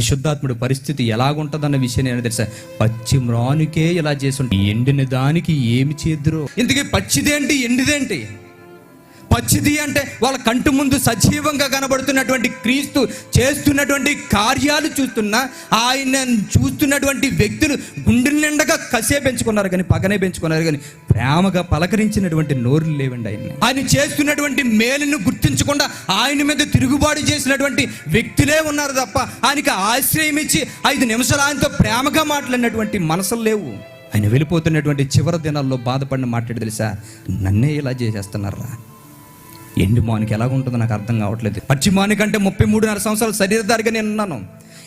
పరిశుద్ధాత్ముడు పరిస్థితి ఎలాగుంటుందన్న విషయం నేను తెలుసా? పచ్చి మ్రానుకే ఇలా చేసి ఎండిన దానికి ఏమి చేద్దురో? ఇంతకీ పచ్చిదేంటి ఎండిదేంటి? పచ్చిది అంటే వాళ్ళ కంటి ముందు సజీవంగా కనబడుతున్నటువంటి క్రీస్తు చేస్తున్నటువంటి కార్యాలు చూస్తున్నా ఆయన చూస్తున్నటువంటి వ్యక్తులు గుండెల నిండగా కసే పెంచుకున్నారు కానీ పగనే పెంచుకున్నారు కానీ ప్రేమగా పలకరించినటువంటి నోరులు లేవండి ఆయన. ఆయన చేస్తున్నటువంటి మేలును గుర్తించకుండా ఆయన మీద తిరుగుబాటు చేసినటువంటి వ్యక్తులే ఉన్నారు తప్ప ఆయనకి ఆశ్రయం ఇచ్చి ఐదు నిమిషాలు ఆయనతో ప్రేమగా మాట్లాడినటువంటి మనసులు లేవు. ఆయన వెళ్ళిపోతున్నటువంటి చివరి దినాల్లో బాధపడిన మాట్లాడి తెలుసా? నన్నే ఇలా చేసేస్తున్నారా? ఎండు మానుకి ఎలాగుంటుందో నాకు అర్థం కావట్లేదు. పచ్చి మానుకంటే ముప్పై మూడున్నర సంవత్సరాలు శరీరధారిగా నేను ఉన్నాను.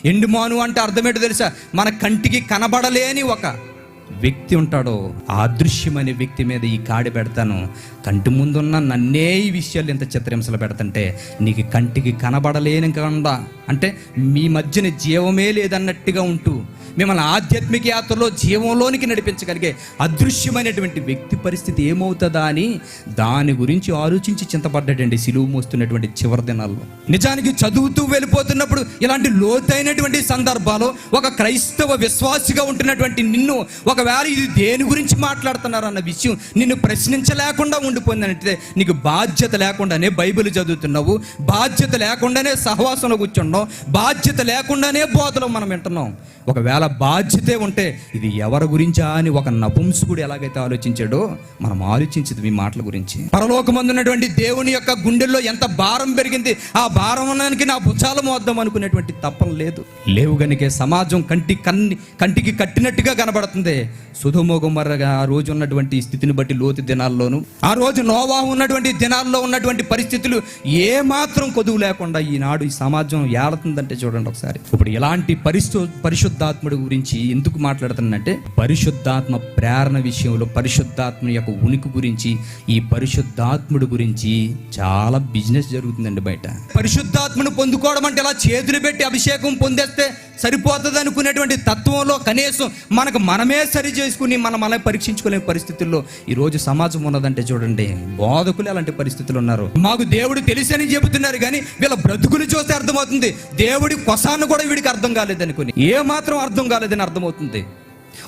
ఎండు మాను అంటే అర్థమేంటో తెలుసా? మన కంటికి కనబడలేని ఒక వ్యక్తి ఉంటాడో అదృశ్యమైన వ్యక్తి మీద ఈ కాడి పెడతాను. కంటి ముందున్న నన్నే ఈ విషయాలు ఇంత చిత్రహింసలు పెడతంటే నీకు కంటికి కనబడలేని కాకుండా అంటే మీ మధ్యన జీవమే లేదన్నట్టుగా ఉంటూ మిమ్మల్ని ఆధ్యాత్మిక యాత్రలో జీవంలోనికి నడిపించగలిగే అదృశ్యమైనటువంటి వ్యక్తి పరిస్థితి ఏమవుతుందా అని దాని గురించి ఆలోచించి చింతపడ్డాడండి సిలువు మోస్తున్నటువంటి చివరి దినాల్లో. నిజానికి చదువుతూ వెళ్ళిపోతున్నప్పుడు ఇలాంటి లోతైనటువంటి సందర్భాలు ఒక క్రైస్తవ విశ్వాసిగా ఉంటున్నటువంటి నిన్ను ఒకవేళ ఇది దేని గురించి మాట్లాడుతున్నారు అన్న విషయం నిన్ను ప్రశ్నించలేకుండా ఉండిపోయిందంటే నీకు బాధ్యత లేకుండానే బైబిల్ చదువుతున్నావు బాధ్యత లేకుండానే సహవాసంలో కూర్చుండడం బాధ్యత లేకుండానే బోధలో మనం వింటున్నాం. ఒకవేళ బాధ్యతే ఉంటే ఇది ఎవరి గురించా అని ఒక నపుంసుకుడు ఎలాగైతే ఆలోచించాడో మనం ఆలోచించదు మీ మాటల గురించి. పరలోకమందున్నటువంటి దేవుని యొక్క గుండెల్లో ఎంత భారం పెరిగింది ఆ భారానికి నా భుజాలు మోద్దాం అనుకునేటువంటి తప్పన లేదు. లేవు గనికే సమాజం కంటి కన్ని కంటికి కట్టినట్టుగా కనబడుతుంది. సుధుమోగుమర్రగా ఆ రోజు ఉన్నటువంటి స్థితిని బట్టి లోతు దినాల్లోనూ ఆ రోజు నోవా ఉన్నటువంటి దినాల్లో ఉన్నటువంటి పరిస్థితులు ఏ మాత్రం కొదువు లేకుండా ఈనాడు ఈ సమాజం ఏడుతుందంటే చూడండి ఒకసారి. ఇప్పుడు ఎలాంటి పరిశు పరిశుద్ధాత్ముడు గురించి ఎందుకు మాట్లాడుతున్నానంటే పరిశుద్ధాత్మ ప్రేరణ విషయంలో పరిశుద్ధాత్మ యొక్క ఉనికి గురించి ఈ పరిశుద్ధాత్ముడి గురించి చాలా బిజినెస్ జరుగుతుందండి బయట. పరిశుద్ధాత్మను పొందుకోవడం అంటే ఇలా చేతులు పెట్టి అభిషేకం పొందేస్తే సరిపోతుంది అనుకునేటువంటి తత్వంలో కనీసం మనకు మనమే సరి చేసుకుని మనం అలా పరీక్షించుకోలేని పరిస్థితుల్లో ఈ రోజు సమాజం ఉన్నదంటే చూడండి బోధకులు అలాంటి పరిస్థితులు ఉన్నారు. మాకు దేవుడు తెలిసని చెబుతున్నారు కానీ వీళ్ళ బ్రతుకులు చూస్తే అర్థమవుతుంది. దేవుడి కొసాన్ని కూడా వీడికి అర్థం కాలేదనుకుని. ఏ మాత్రం అర్థం కాలేదని అర్థమవుతుంది.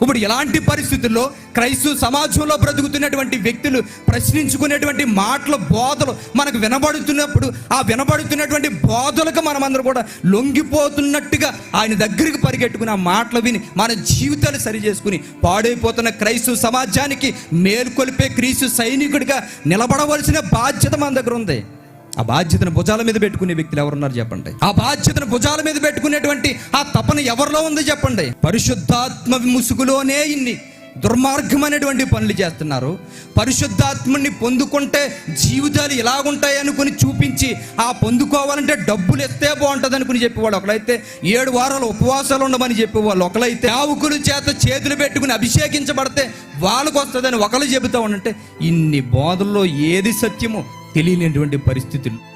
ఇప్పుడు ఎలాంటి పరిస్థితుల్లో క్రైస్తవ సమాజంలో బ్రతుకుతున్నటువంటి వ్యక్తులు ప్రశ్నించుకునేటువంటి మాటల బోధలు మనకు వినబడుతున్నప్పుడు ఆ వినబడుతున్నటువంటి బోధలకు మనమందరం కూడా లొంగిపోతున్నట్టుగా ఆయన దగ్గరికి పరిగెట్టుకుని ఆ మాటలు విని మన జీవితాలు సరి చేసుకుని పాడైపోతున్న క్రైస్తవ సమాజానికి మేల్కొల్పే క్రీస్తు సైనికుడిగా నిలబడవలసిన బాధ్యత మన దగ్గర ఉంది. ఆ బాధ్యతను భుజాల మీద పెట్టుకునే వ్యక్తులు ఎవరున్నారు చెప్పండి? ఆ బాధ్యతను భుజాల మీద పెట్టుకునేటువంటి ఆ తపన ఎవరిలో ఉంది చెప్పండి? పరిశుద్ధాత్మ ముసుగులోనే ఇన్ని. దుర్మార్గమైనటువంటి పనులు చేస్తున్నారు. పరిశుద్ధాత్మని పొందుకుంటే జీవితాలు ఇలాగుంటాయి అనుకుని చూపించి ఆ పొందుకోవాలంటే డబ్బులు ఎత్తే బాగుంటుంది అనుకుని చెప్పేవాళ్ళు ఒకలైతే ఏడు వారాలు ఉపవాసాలు ఉండమని చెప్పేవాళ్ళు ఒకలైతే ఆవుకుల చేత చేతులు పెట్టుకుని అభిషేకించబడితే వాళ్ళకు వస్తుందని ఒకరు చెబుతా ఉంటే ఇన్ని బోధల్లో ఏది సత్యమో తెలియనటువంటి పరిస్థితులు.